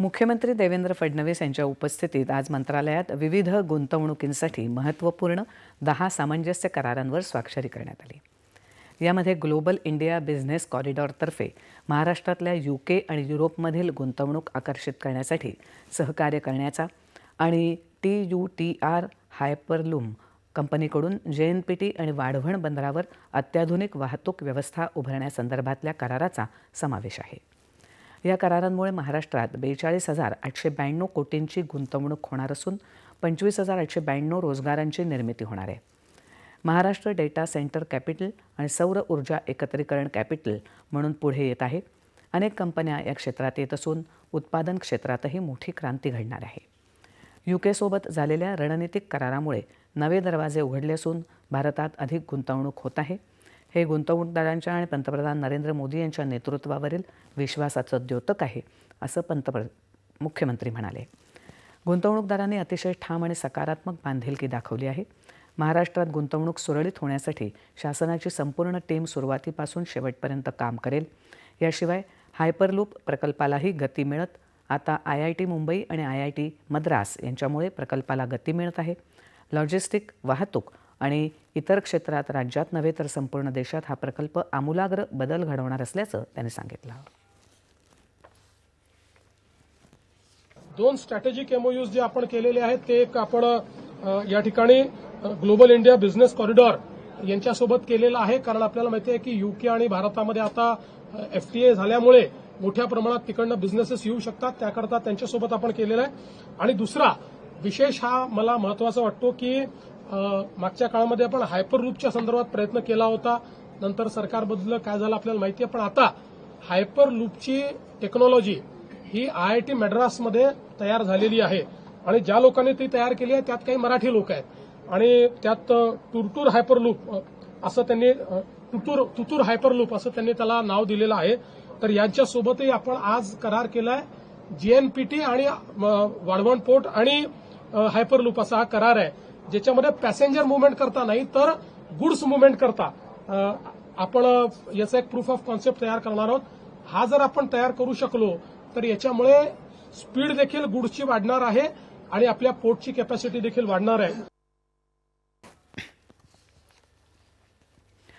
मुख्यमंत्री देवेंद्र फडणवीस यांच्या उपस्थितीत आज मंत्रालयात विविध गुंतवणुकींसाठी महत्त्वपूर्ण दहा सामंजस्य करारांवर स्वाक्षरी करण्यात आली. यामध्ये ग्लोबल इंडिया बिझनेस कॉरिडॉरतर्फे महाराष्ट्रातल्या यूके आणि युरोपमधील गुंतवणूक आकर्षित करण्यासाठी सहकार्य करण्याचा आणि T U T R hyperloop कंपनीकडून जे एन पी टी आणि वाढवण बंदरावर अत्याधुनिक वाहतूक व्यवस्था उभारण्यासंदर्भातल्या कराराचा समावेश आहे. या करारांमुळे महाराष्ट्रात बेचाळीस हजार आठशे ब्याण्णव कोटींची गुंतवणूक होणार असून पंचवीस हजार आठशे ब्याण्णव रोजगारांची निर्मिती होणार आहे. महाराष्ट्र डेटा सेंटर कॅपिटल आणि सौर ऊर्जा एकत्रीकरण कॅपिटल म्हणून पुढे येत आहे. अनेक कंपन्या या क्षेत्रात येत असून उत्पादन क्षेत्रातही मोठी क्रांती घडणार आहे. युकेसोबत झालेल्या रणनीतिक करारामुळे नवे दरवाजे उघडले असून भारतात अधिक गुंतवणूक होत आहे. हे गुंतवणूकदारांच्या आणि पंतप्रधान नरेंद्र मोदी यांच्या नेतृत्वावरील विश्वासाचं द्योतक आहे असं पंतप्र मुख्यमंत्री म्हणाले. गुंतवणूकदारांनी अतिशय ठाम आणि सकारात्मक बांधिलकी दाखवली आहे. महाराष्ट्रात गुंतवणूक सुरळीत होण्यासाठी शासनाची संपूर्ण टीम सुरुवातीपासून शेवटपर्यंत काम करेल. याशिवाय हायपरलूप प्रकल्पालाही गती मिळत आता आय आय टी मुंबई आणि आय आय टी मद्रास यांच्यामुळे प्रकल्पाला गती मिळत आहे. लॉजिस्टिक वाहतूक आणि इतर क्षेत्रात राज्यात नव्हे तर संपूर्ण देशात हा प्रकल्प आमूलाग्र बदल घडवणार असल्याचं त्यांनी सांगितलं. दोन स्ट्रॅटेजिक एमओयूज जे आपण केलेले आहेत ते एक आपण या ठिकाणी ग्लोबल इंडिया बिझनेस कॉरिडॉर यांच्यासोबत केलेलं आहे. कारण आपल्याला माहिती आहे की युके आणि भारतामध्ये आता एफटीए झाल्यामुळे मोठ्या प्रमाणात तिकडनं बिझनेसेस येऊ शकतात. त्याकरता त्यांच्यासोबत आपण केलेला आहे. आणि दुसरा विशेष हा मला महत्त्वाचा वाटतो की मागच्या काळामध्ये आपण हायपरलूपच्या संदर्भात प्रयत्न केला होता. नंतर सरकार बदललं. काय झालं आपल्याला माहिती आहे पण आता हायपरलूपची टेक्नॉलॉजी ही आय आय टी मद्रासमध्ये तयार झालेली आहे. आणि ज्या लोकांनी ती तयार केली आहे त्यात काही मराठी लोक आहेत. आणि त्यात टुरटूर हायपर लूप असं त्यांनी तुतूर तुतूर तुतूर हायपरलूप असं त्यांनी त्याला नाव दिलेलं आहे. तर यांच्यासोबतही आपण आज करार केलाय. जीएनपीटी आणि वाढवण पोर्ट आणि हायपर हायपरलूप असा हा करार आहे. ज्याच्यामध्ये पॅसेंजर मुवमेंट करता नाही तर गुड्स मुवमेंट करता. आपण याचा एक प्रूफ ऑफ कॉन्सेप्ट तयार करणार आहोत. हा जर आपण तयार करू शकलो तर याच्यामुळे स्पीड देखील गुड्सची वाढणार आहे आणि आपल्या पोर्टची कॅपॅसिटी देखील वाढणार आहे.